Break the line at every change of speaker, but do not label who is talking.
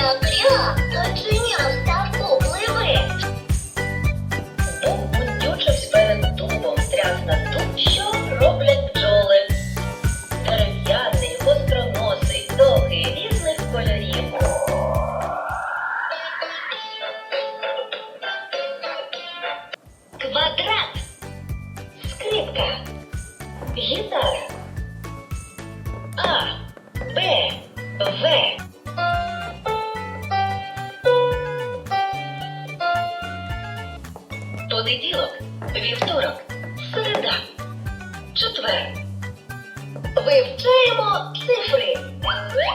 Що? Оченям ставку пливи.
Тряс на дуб, що роблять бджоли. Дерев'яний, гостроносий, довгий, різних кольорів.
Квадрат.
Скрипка. Гітара. Понеділок, вівторок, середа, четвер. Вивчаємо